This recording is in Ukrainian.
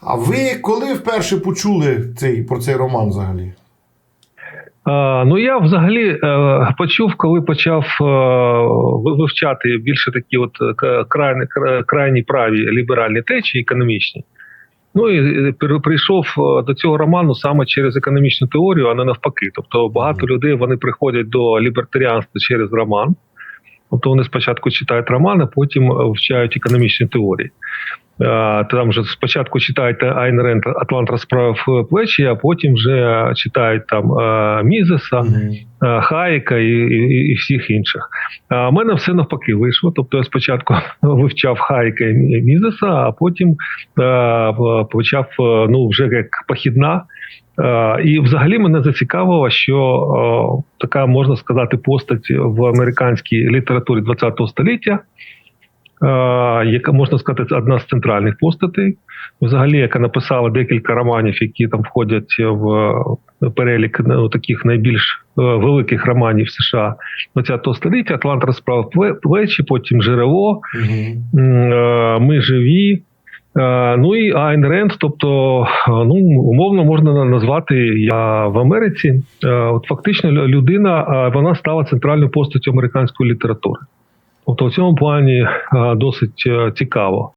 А ви коли вперше почули цей, про цей роман взагалі? Ну я взагалі е, почув, коли почав е, вивчати більше такі от е, крайні, крайні праві ліберальні течії економічні. Ну і прийшов до цього роману саме через економічну теорію, а не навпаки. Тобто багато людей вони приходять до лібертаріанства через роман. Тобто вони спочатку читають роман, а потім вивчають економічні теорії. Там же спочатку читають Айн Ренд Атлант розправив плечі, а потім вже читають там Мізеса, Хайка і, і, і всіх інших. А в мене все навпаки вийшло. Тобто я спочатку вивчав Хайка і Мізеса, а потім почав ну, вже як похідна. І взагалі мене зацікавило, що така можна сказати постать в американській літературі ХХ століття, яка можна сказати, одна з центральних постатей, взагалі, яка написала декілька романів, які там входять в перелік ну, таких найбільш е, великих романів США ХХ століття. Атлант розправив плечі, потім джерело, Угу. е, ми живі. Е, Ну і Айн Ренд, тобто, е, ну умовно можна назвати я в Америці. е, От фактично людина е, вона стала центральною постаттю американської літератури. Тобто, в цьому плані е, досить е, цікаво.